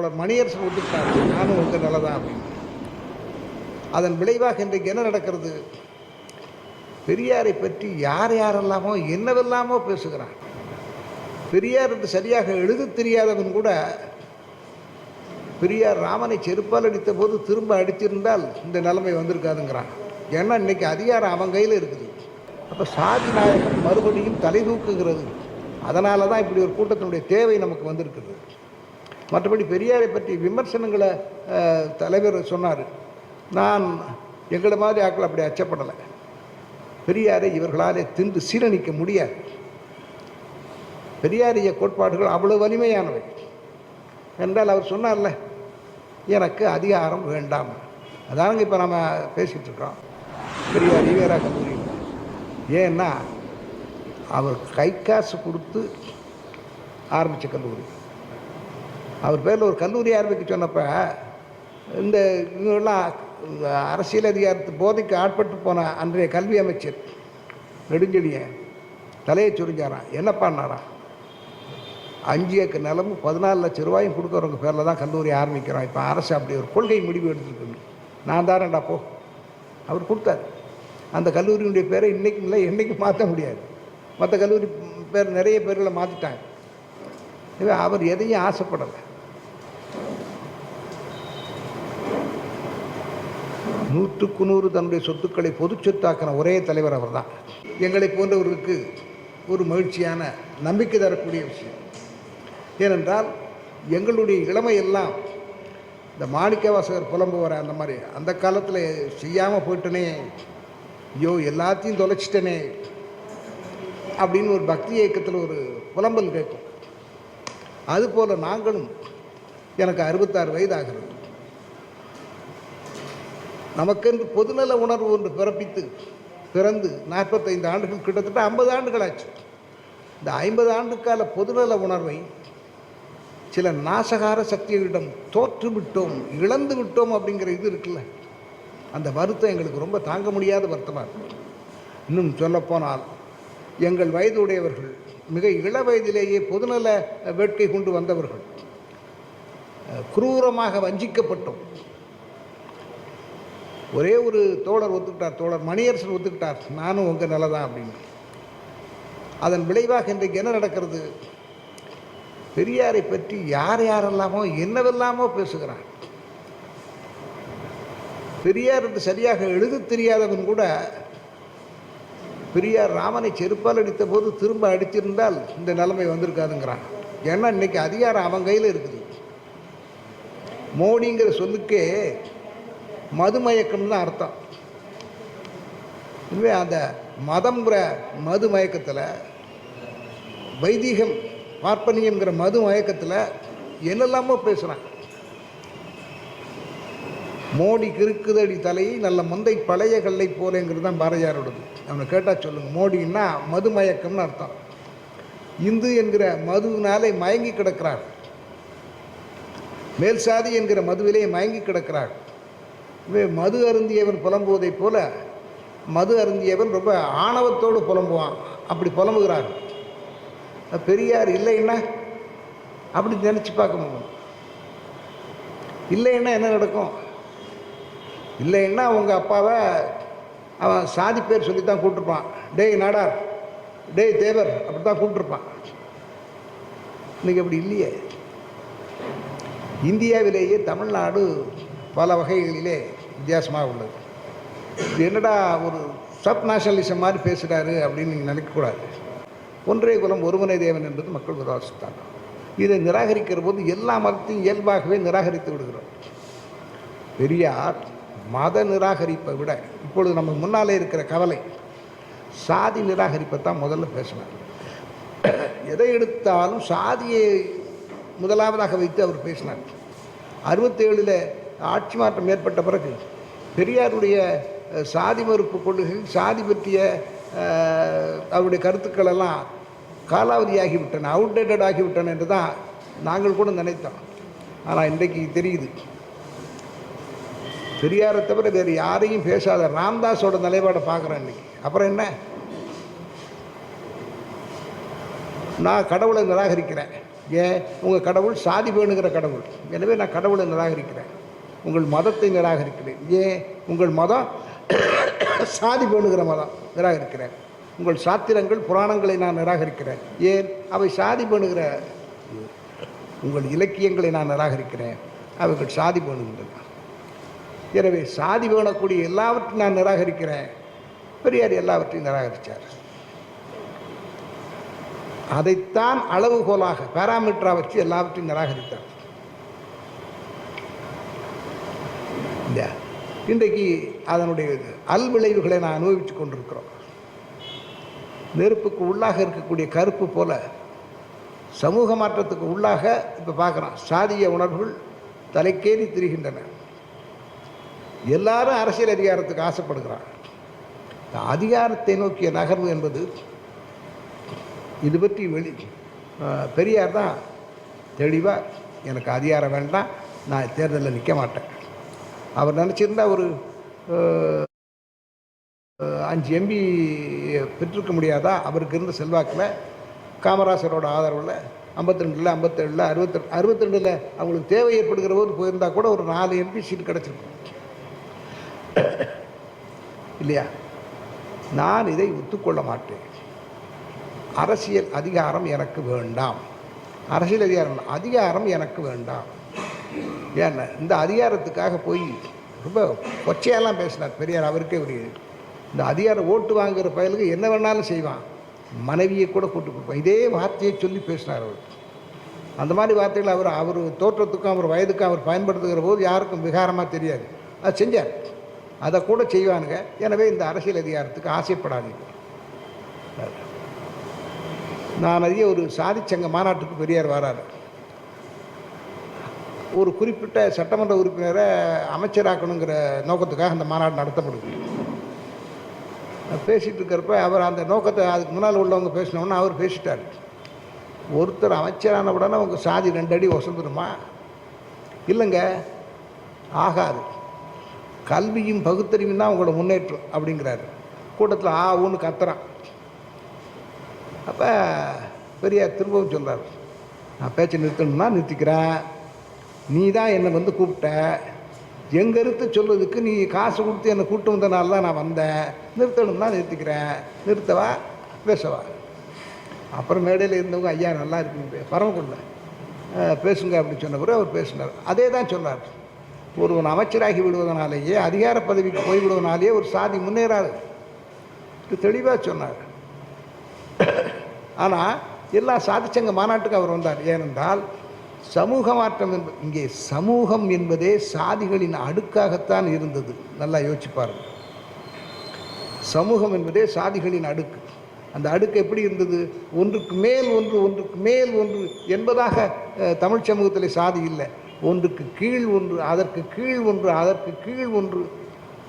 மணியரசன் ஒத்துக்கிட்டார் நானும் உங்க நல்லதான் அப்படின்னு. அதன் விளைவாக இன்றைக்கு என்ன நடக்கிறது? பெரியாரை பற்றி யார் யாரெல்லாமோ என்னவெல்லாமோ பேசுகிறான் பெரியார் என்று சரியாக எழுத தெரியாதவன் கூட பெரியார் ராமனை செருப்பால் அடித்த போது திரும்ப அடித்திருந்தால் இந்த நிலைமை வந்திருக்காதுங்கிறான். ஏன்னா இன்னைக்கு அதிகாரம் அவன் கையில் இருக்குது. அப்போ சாதி நாயகம் மறுபடியும் தலை தூக்குகிறது அதனால தான் இப்படி ஒரு கூட்டத்தினுடைய தேவை நமக்கு வந்திருக்குது மற்றபடி பெரியாரை பற்றி விமர்சனங்களை தலைவர் சொன்னார். நான் எங்களை மாதிரி ஆக்கள் அப்படி அச்சப்படலை. பெரியாரை இவர்களாலே தின்று சீரணிக்க முடியாது. பெரியாரிய கோட்பாடுகள் அவ்வளவு வலிமையானவை. என்றால் அவர் சொன்னார்ல எனக்கு அதிகாரம் வேண்டாம். அதானுங்க இப்போ நம்ம பேசிகிட்டு இருக்கோம். பெரியார் ஈவேரா கல்லூரி. ஏன்னா அவர் கை காசு கொடுத்து ஆரம்பித்த கல்லூரி. அவர் பேரில் ஒரு கல்லூரி ஆரம்பிக்க சொன்னப்போ இந்த இவங்கெல்லாம் அரசியல் அதிகாரத்து போதைக்கு ஆட்பட்டு போன அன்றைய கல்வி அமைச்சர் நெடுஞ்செழியன் தலையை சுரிஞ்சாரான் என்ன பண்ணாராம்? அஞ்சு ஏக்கர் நிலமும் பதினாலு லட்சம் ரூபாயும் கொடுக்குறவங்க பேரில் தான் கல்லூரி ஆரம்பிக்கிறோம் இப்போ அரசு அப்படி ஒரு கொள்கை முடிவு எடுத்துருக்கு நான் தானேடா போ. அவர் கொடுத்தாரு. அந்த கல்லூரியினுடைய பேரை இன்றைக்கும் இல்லை என்றைக்கும் மாற்ற முடியாது. மற்ற கல்லூரி பேர் நிறைய பேர்களை மாற்றிட்டாங்க இவன் அவர் எதையும் ஆசைப்படலை. நூற்றுக்கு நூறு தன்னுடைய சொத்துக்களை பொது சொத்தாக்கின ஒரே தலைவர் அவர்தான். எங்களை போன்றவர்களுக்கு ஒரு மகிழ்ச்சியான நம்பிக்கை தரக்கூடிய விஷயம். ஏனென்றால் எங்களுடைய இளமையெல்லாம் இந்த மாணிக்கவாசகர் புலம்புவார் அந்த மாதிரி அந்த காலத்தில் செய்யாமல் போயிட்டனே ஐயோ எல்லாத்தையும் தொலைச்சிட்டனே அப்படின்னு ஒரு பக்தி இயக்கத்தில் ஒரு புலம்பல் கேட்கும். அதுபோல் நாங்களும் எனக்கு அறுபத்தாறு வயது ஆகிறது நமக்கென்று பொதுநல உணர்வு ஒன்று பிறப்பித்து பிறந்து நாற்பத்தைந்து ஆண்டுகள் கிட்டத்தட்ட ஐம்பது ஆண்டுகள் ஆச்சு. இந்த ஐம்பது ஆண்டுக்கால பொதுநல உணர்வை சில நாசகார சக்திகளிடம் தோற்று விட்டோம் இழந்து விட்டோம் அப்படிங்கிற இது இருக்குல்ல. அந்த வருத்தம் எங்களுக்கு ரொம்ப தாங்க முடியாத வருத்தமாக இருக்கும் இன்னும் சொல்லப்போனால் எங்கள் வயதுடையவர்கள் மிக இள வயதிலேயே பொதுநல வேட்கை கொண்டு வந்தவர்கள் குரூரமாக வஞ்சிக்கப்பட்டோம். ஒரே ஒரு தோழர் ஒத்துக்கிட்டார் தோழர் மணியரசன் ஒத்துக்கிட்டார். நானும் உங்கள் நல்லதான் அப்படின்னு. அதன் விளைவாக இன்றைக்கு என்ன நடக்கிறது? பெரியாரை பற்றி யார் யாரெல்லாமோ என்னவெல்லாமோ பேசுகிறான் பெரியார் என்று சரியாக எழுத தெரியாதவன் கூட பெரியார் ராமனை செருப்பால் அடித்த போது திரும்ப அடித்திருந்தால் இந்த நிலைமை வந்திருக்காதுங்கிறான். ஏன்னா இன்னைக்கு அதிகாரம் அவன் கையில் இருக்குது. மோடிங்கிற சொல்லுக்கே மதுமயக்கம்னு அர்த்தம். இதுவே அந்த மதம்ங்கிற மது மயக்கத்தில் வைதீகம் பார்ப்பனியம்ங்கிற மது மயக்கத்தில் என்னெல்லாமோ பேசுகிறான் மோடி கிறுக்குதடி தலையை நல்ல மந்தை பழைய கல்லை போலேங்கிறது தான் பாரதியாரோடது. அவனை கேட்டால் சொல்லுங்க மோடின்னா மது மயக்கம்னு அர்த்தம். இந்து என்கிற மதுவினாலே மயங்கி கிடக்கிறார். மேல் சாதி என்கிற மதுவிலே மயங்கி கிடக்கிறார். மது அருந்தியவன் புலம்புவதைப் போல மது அருந்தியவன் ரொம்ப ஆணவத்தோடு புலம்புவான். அப்படி புலம்புகிறார். பெரியார் இல்லைன்னா அப்படி நினச்சி பார்க்க முடியும் இல்லைன்னா என்ன நடக்கும்? இல்லைன்னா உங்கள் அப்பாவை அவன் சாதி பேர் சொல்லி தான் கூப்பிட்டுருப்பான். டேய் நாடார். டேய் தேவர். அப்படி தான் கூப்பிட்டுருப்பான். இன்னைக்கு அப்படி இல்லையே. இந்தியாவிலேயே தமிழ்நாடு பல வகைகளிலே வித்தியாசமாக உள்ளது. இது என்னடா ஒரு சப் நேஷனலிசம் மாதிரி பேசுகிறாரு அப்படின்னு நீங்கள் நினைக்கக்கூடாது. ஒன்றே குலம் ஒருவனே தேவன் என்பது மக்கள் விரோதித்தாங்க இதை நிராகரிக்கிற போது எல்லா மதத்தையும் இயல்பாகவே நிராகரித்து விடுகிறோம். பெரியார் மத நிராகரிப்பை விட இப்பொழுது நம்ம முன்னாலே இருக்கிற கவலை சாதி நிராகரிப்பை தான் முதல்ல பேசினார். எதை எடுத்தாலும் சாதியை முதலாவதாக வைத்து அவர் பேசினார். அறுபத்தேழில் ஆட்சி மாற்றம் ஏற்பட்ட பிறகு பெரியாருடைய சாதி மறுப்பு கொள்கை சாதி பற்றிய அவருடைய கருத்துக்கள் எல்லாம் காலாவதியாகிவிட்டன அவுடேட்டட் ஆகிவிட்டன என்று தான் நாங்கள் கூட நினைத்தோம். ஆனால் இன்றைக்கு தெரியுது. பெரியாரை தவிர வேறு யாரையும் பேசாத ராம்தாஸோட நிலைப்பாடை பார்க்குறேன் இன்னைக்கு. அப்புறம் என்ன? நான் கடவுளை நிராகரிக்கிறேன். ஏன்? உங்கள் கடவுள் சாதி வேணுங்கிற கடவுள். எனவே நான் கடவுளை நிராகரிக்கிறேன். உங்கள் மதத்தை நிராகரிக்கிறேன். ஏன் உங்கள் மதம் சாதி பேணுகிற மதம் நிராகரிக்கிறேன். உங்கள் சாத்திரங்கள் புராணங்களை நான் நிராகரிக்கிறேன். ஏன்? அவை சாதி பேணுகிற உங்கள் இலக்கியங்களை நான் நிராகரிக்கிறேன். அவைகள் சாதி பேணுகின்றன. எனவே சாதி பேணக்கூடிய எல்லாவற்றையும் நான் நிராகரிக்கிறேன். பெரியார் எல்லாவற்றையும் நிராகரித்தார் அதைத்தான் அளவுகோலாக பேராமீட்டராக வச்சு எல்லாவற்றையும் நிராகரித்தார் இல்லையா இன்றைக்கு அதனுடைய அல்விளைவுகளை நான் அனுபவித்து கொண்டிருக்கிறோம். நெருப்புக்கு உள்ளாக இருக்கக்கூடிய கருப்பு போல சமூக மாற்றத்துக்கு உள்ளாக இப்போ பார்க்குறோம். சாதிய உணர்வுகள் தலைக்கேறி திரிகின்றன. எல்லாரும் அரசியல் அதிகாரத்துக்கு ஆசைப்படுகிறான் அதிகாரத்தை நோக்கிய நகர்வு என்பது இது பற்றி வெளி பெரியார் தான் தெளிவாக எனக்கு அதிகாரம் வேண்டாம் நான் தேர்தலில் நிற்க மாட்டேன். அவர் நினச்சிருந்தா ஒரு அஞ்சு எம்பி பெற்றிருக்க முடியாதா? அவருக்கு இருந்த செல்வாக்கில் காமராசரோட ஆதரவில் ஐம்பத்தி ரெண்டில் ஐம்பத்தேழில் அறுபத்தி அறுபத்தி ரெண்டில் அவங்களுக்கு தேவை ஏற்படுகிற போது போயிருந்தா கூட ஒரு நாலு எம்பி சீட் கிடச்சிருக்கும். இல்லையா? நான் இதை ஒத்துக்கொள்ள மாட்டேன். அரசியல் அதிகாரம் எனக்கு வேண்டாம். அரசியல் அதிகாரம் அதிகாரம் எனக்கு வேண்டாம். ஏன்னா இந்த அதிகாரத்துக்காக போய் ரொம்ப கொச்சையெல்லாம் பேசினார் பெரியார் அவருக்கே உரிய இந்த அதிகாரம் ஓட்டு வாங்குகிற பயலுக்கு என்ன வேணாலும் செய்வான். மனைவியை கூட கூட்டு கொடுப்பான் இதே வார்த்தையை சொல்லி பேசினார் அவர். அந்த மாதிரி வார்த்தைகள் அவர் அவர் தோற்றத்துக்கும் அவர் வயதுக்கும் அவர் பயன்படுத்துகிற போது யாருக்கும் விகாரமாக தெரியாது. அது செஞ்சார். அதை கூட செய்வானுங்க. எனவே இந்த அரசியல் அதிகாரத்துக்கு ஆசைப்படாதீங்க. நான் அறிய ஒரு சாதிச்சங்க மாநாட்டுக்கு பெரியார் வராரு. ஒரு குறிப்பிட்ட சட்டமன்ற உறுப்பினரை அமைச்சராக்கணுங்கிற நோக்கத்துக்காக அந்த மாநாடு நடத்தப்படுது. பேசிகிட்டு இருக்கிறப்ப அவர் அந்த நோக்கத்தை அதுக்கு முன்னால் உள்ளவங்க பேசினோன்னா அவர் பேசிட்டார். ஒருத்தர் அமைச்சரான உடனே உங்கள் சாதி ரெண்டு அடி வசந்துருமா இல்லைங்க ஆகாது. கல்வியும் பகுத்தறிவும் தான் உங்களோட முன்னேற்றம் அப்படிங்கிறாரு. கூட்டத்தில் ஆ ஊன்னு கத்துறான். அப்போ பெரியார் திரும்பவும் சொல்கிறார் நான் பேச்சை நிறுத்தணும்னா நிறுத்திக்கிறேன். நீ தான் என்னை வந்து கூப்பிட்ட. என் கருத்து சொல்றதுக்கு நீ காசு கொடுத்து என்னை கூட்டு வந்தனால தான் நான் வந்தேன். நிறுத்தணும்னா நிறுத்திக்கிறேன். நிறுத்தவா? பேசவா? அப்புறம் மேடையில் இருந்தவங்க ஐயா நல்லா இருக்குங்க பரவக்குள்ள பேசுங்க அப்படின்னு சொன்ன பிறகு அவர் பேசினார். அதே தான் சொன்னார். ஒருவன் அமைச்சராகி விடுவதனாலேயே அதிகார பதவிக்கு போய்விடுவதனாலேயே ஒரு சாதி முன்னேறாரு இது தெளிவாக சொன்னார். ஆனால் எல்லா சாதிச்சங்க மாநாட்டுக்கு அவர் வந்தார். ஏனென்றால் சமூக மாற்றம் என்பது இங்கே சமூகம் என்பதே சாதிகளின் அடுக்காகத்தான் இருந்தது. நல்லா யோசிச்சு சமூகம் என்பதே சாதிகளின் அடுக்கு. அந்த அடுக்கு எப்படி இருந்தது? ஒன்றுக்கு மேல் ஒன்று ஒன்றுக்கு மேல் ஒன்று என்பதாக தமிழ் சமூகத்தில் சாதி இல்லை. ஒன்றுக்கு கீழ் ஒன்று அதற்கு கீழ் ஒன்று அதற்கு கீழ் ஒன்று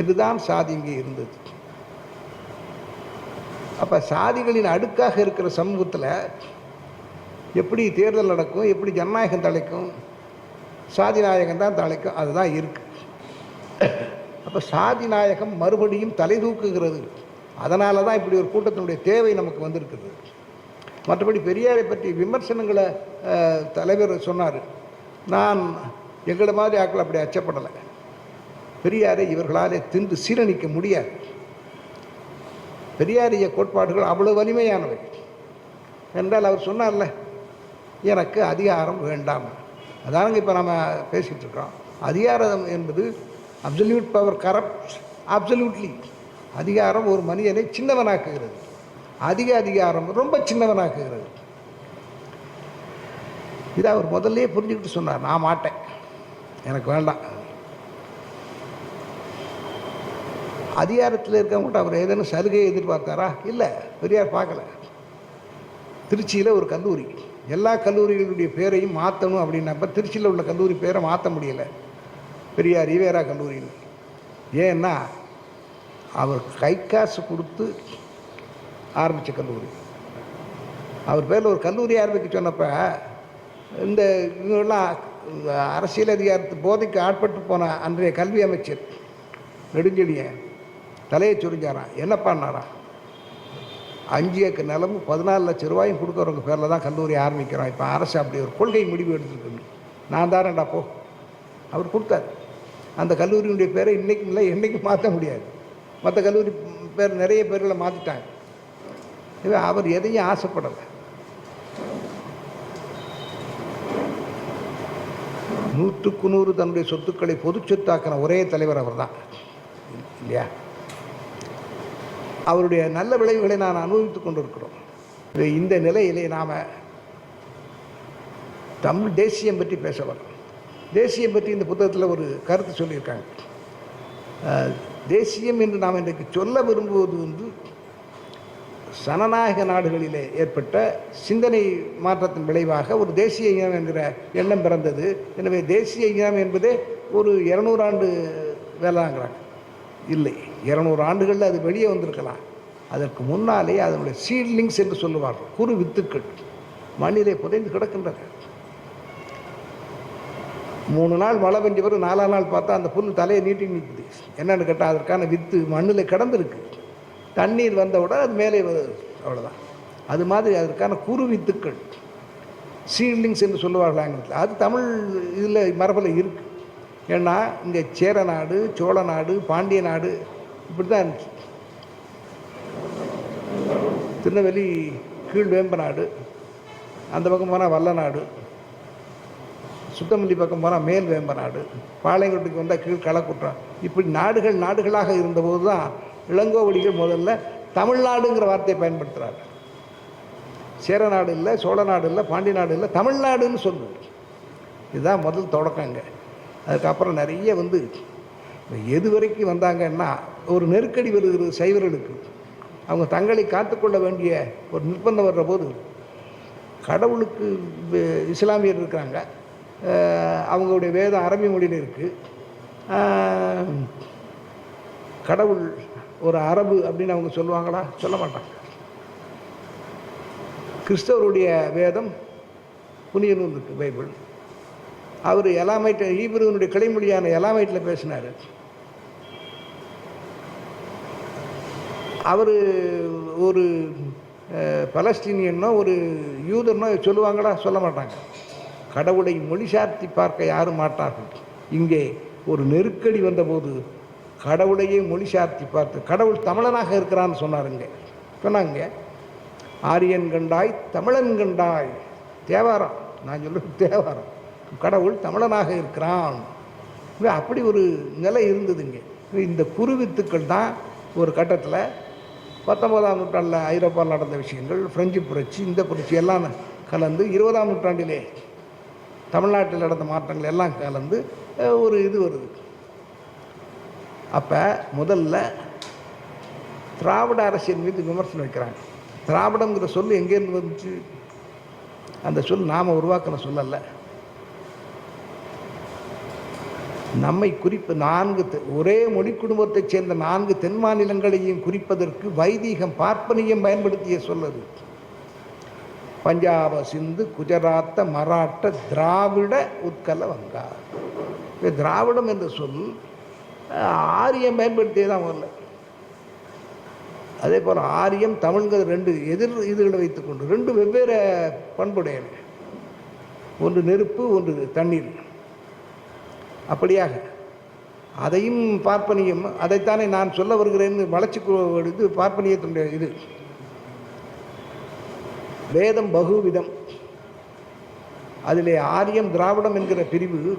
என்றுதான் சாதி இங்கே இருந்தது. அப்போ சாதிகளின் அடுக்காக இருக்கிற சமூகத்தில் எப்படி தேர்தல் நடக்கும் எப்படி ஜனநாயகம் தலைக்கும் சாதி நாயகம் தான் தலைக்கும் அதுதான் இருக்குது அப்போ சாதி நாயகம் மறுபடியும் தலை தூக்குகிறது. அதனால தான் இப்படி ஒரு கூட்டத்தினுடைய தேவை நமக்கு வந்திருக்குது. மற்றபடி பெரியாரை பற்றி விமர்சனங்களை தலைவர் சொன்னார். நான் எங்களை மாதிரி ஆக்கள் அப்படி அச்சப்படலை. பெரியாரை இவர்களாலே தின்று சீரணிக்க முடியாது. பெரியாரிய கோட்பாடுகள் அவ்வளவு வலிமையானவை. என்றால் அவர் சொன்னார்ல எனக்கு அதிகாரம் வேண்டாம். அதானுங்க இப்போ நம்ம பேசிகிட்டு இருக்கோம். அதிகாரம் என்பது அப்சல்யூட் பவர் கரப்ட் அப்சல்யூட்லி அதிகாரம் ஒரு மனிதனை சின்னவனாக்குகிறது. அதிக அதிகாரம் ரொம்ப சின்னவனாக்குகிறது. இதை அவர் முதல்ல புரிஞ்சுக்கிட்டு சொன்னார். நான் மாட்டேன். எனக்கு வேண்டாம். அதிகாரத்தில் இருக்கவங்கள்ட்ட அவர் ஏதேனும் சலுகையை எதிர்பார்த்தாரா? இல்லை. பெரியார் பார்க்கல. திருச்சியில் ஒரு கல்லூரி. எல்லா கல்லூரிகளுடைய பேரையும் மாற்றணும் அப்படின்னப்ப திருச்சியில் உள்ள கல்லூரி பேரை மாற்ற முடியலை. பெரியார் ஈவேரா கல்லூரின்னு. ஏன்னா அவர் கை காசு கொடுத்து ஆரம்பித்த கல்லூரி. அவர் பேரில் ஒரு கல்லூரி ஆரம்பிக்க சொன்னப்போ இந்த இவங்கெல்லாம் அரசியல் அதிகாரத்து போதைக்கு ஆட்பட்டு போன அன்றைய கல்வி அமைச்சர் நெடுஞ்செழியன் தலையை சுரிஞ்சாரான் என்ன பண்ணாரான் அஞ்சு ஏக்கர் நிலமும் பதினாலு லட்சம் ரூபாயும் கொடுக்குறவங்க பேரில் தான் கல்லூரி ஆரம்பிக்கிறோம் இப்போ அரசு அப்படி ஒரு கொள்கை முடிவு எடுத்துருக்கு நான் தாரேன்டா போ. அவர் கொடுத்தாரு. அந்த கல்லூரியினுடைய பேரை இன்றைக்கும் இல்லை என்றைக்கும் மாற்ற முடியாது. மற்ற கல்லூரி பேர் நிறைய பேர்களை மாற்றிட்டாங்க இவன் அவர் எதையும் ஆசைப்படலை. நூற்றுக்கு நூறு தன்னுடைய சொத்துக்களை பொது சொத்தாக்கின ஒரே தலைவர் அவர் தான் இல்லையா? அவருடைய நல்ல விளைவுகளை நான் அனுபவித்துக் கொண்டிருக்கிறோம். இந்த நிலையிலே நாம் தமிழ் தேசியம் பற்றி பேச வரோம் தேசியம் பற்றி இந்த புத்தகத்தில் ஒரு கருத்து சொல்லியிருக்காங்க. தேசியம் என்று நாம் இன்றைக்கு சொல்ல விரும்புவது வந்து சனநாயக நாடுகளிலே ஏற்பட்ட சிந்தனை மாற்றத்தின் விளைவாக ஒரு தேசிய இனம் என்கிற எண்ணம் பிறந்தது. எனவே தேசிய இனம் என்பதே ஒரு இரநூறு ஆண்டு வேலைங்கிறாங்க இல்லை. இரநூறு ஆண்டுகளில் அது வெளியே வந்திருக்கலாம். அதற்கு முன்னாலே அதனுடைய சீட்லிங்ஸ் என்று சொல்லுவார்கள். குறு வித்துக்கள். மண்ணிலே புதைந்து கிடக்கின்றன. மூணு நாள் மழை பெஞ்ச பிறகு நாலாம் நாள் பார்த்தா அந்த புல் தலையை நீட்டி நிற்குது என்னென்னு கேட்டால் அதற்கான வித்து மண்ணில் கிடந்திருக்கு. தண்ணீர் வந்தவுடன் அது மேலே வருது அவ்வளோதான் அது மாதிரி அதற்கான குறு வித்துக்கள். சீட்லிங்ஸ் என்று சொல்லுவார்கள் ஆங்கிலத்தில். அது தமிழ் இதில் மரபில் இருக்குது ஏன்னா இங்கே சேர நாடு சோழ நாடு பாண்டிய நாடு இப்படி தான் இருந்துச்சு. திருநெல்வேலி கீழ் வேம்ப நாடு அந்த பக்கம் போனால் வல்ல நாடு சுத்தமல்லி பக்கம் போனால் மேல் வேம்ப நாடு பாளையங்கோட்டுக்கு வந்தால் கீழ் களக்குற்றம் இப்படி நாடுகள் நாடுகளாக இருந்தபோது தான் இளங்கோவடிகள் முதல்ல தமிழ்நாடுங்கிற வார்த்தையை பயன்படுத்துகிறார் சேர நாடு இல்லை சோழ நாடு இல்லை பாண்டி நாடு இல்லை தமிழ்நாடுன்னு சொல்லு இதுதான் முதல் தொடக்கங்க. அதுக்கப்புறம் நிறைய வந்து எது வரைக்கும் வந்தாங்கன்னா ஒரு நெருக்கடி வருகிறது சைவர்களுக்கு. அவங்க தங்களை காத்துக்கொள்ள வேண்டிய ஒரு நிர்பந்தம் வர்ற போது கடவுளுக்கு இஸ்லாமியர் இருக்கிறாங்க. அவங்களுடைய வேதம் அரபி மொழியில் இருக்குது கடவுள் ஒரு அரபு அப்படின்னு அவங்க சொல்லுவாங்களா? சொல்ல மாட்டாங்க. கிறிஸ்தவருடைய வேதம் புனிய நூல் இருக்குது பைபிள். அவர் எலாமைட் ஈபிருவனுடைய கிளைமொழியான எலாமைட்டில் பேசினார். அவர் ஒரு பலஸ்டீனியன்னா ஒரு யூதர்னா சொல்லுவாங்களா சொல்ல மாட்டாங்க. கடவுளை மொழி சார்த்தி பார்க்க யாரும் மாட்டார்கள். இங்கே ஒரு நெருக்கடி வந்தபோது கடவுளையே மொழி சார்த்தி பார்த்து கடவுள் தமிழனாக இருக்கிறான்னு சொன்னாருங்க சொன்னாங்க ஆரியன் கண்டாய் தமிழன் கண்டாய் தேவாரம். நான் சொல்றது தேவாரம். கடவுள் தமிழனாக இருக்கிறான். அப்படி ஒரு நிலை இருந்ததுங்க இந்த குருவித்துக்கள் தான் ஒரு கட்டத்தில் பத்தொன்பதாம் நூற்றாண்டில் ஐரோப்பாவில் நடந்த விஷயங்கள் பிரெஞ்சு புரட்சி இந்த புரட்சி எல்லாம் கலந்து இருபதாம் நூற்றாண்டிலே தமிழ்நாட்டில் நடந்த மாற்றங்கள் எல்லாம் கலந்து ஒரு இது வருது. அப்போ முதல்ல திராவிட அரசியல் மீது விமர்சனம் வைக்கிறாங்க. திராவிடங்கிற சொல் எங்கேருந்து வந்துச்சு? அந்த சொல் நாம் உருவாக்கின சொல்லலை நம்மை குறிப்பு நான்கு தெ- ஒரே மொழி குடும்பத்தைச் சேர்ந்த நான்கு தென் மாநிலங்களையும் குறிப்பதற்கு வைதீகம் பார்ப்பனியம் பயன்படுத்திய சொல்லது. பஞ்சாப சிந்து குஜராத்த மராட்ட திராவிட உட்கல வங்கா இப்போ திராவிடம் என்ற சொல் ஆரியம் பயன்படுத்தியே தான் வரல அதே போல் ஆரியம் தமிழ்கள் ரெண்டு எதிர் இதுகளை வைத்துக்கொண்டு ரெண்டு வெவ்வேறு பண்புடையன. ஒன்று நெருப்பு ஒன்று தண்ணீர். அப்படியாக. அதையும் பார்ப்பனியம் அதைத்தானே நான் சொல்ல வருகிறேன்னு வளர்ச்சி இது பார்ப்பனியத்தினுடைய இது. வேதம் பகுவிதம். அதிலே ஆரியம் திராவிடம் என்கிற பிரிவு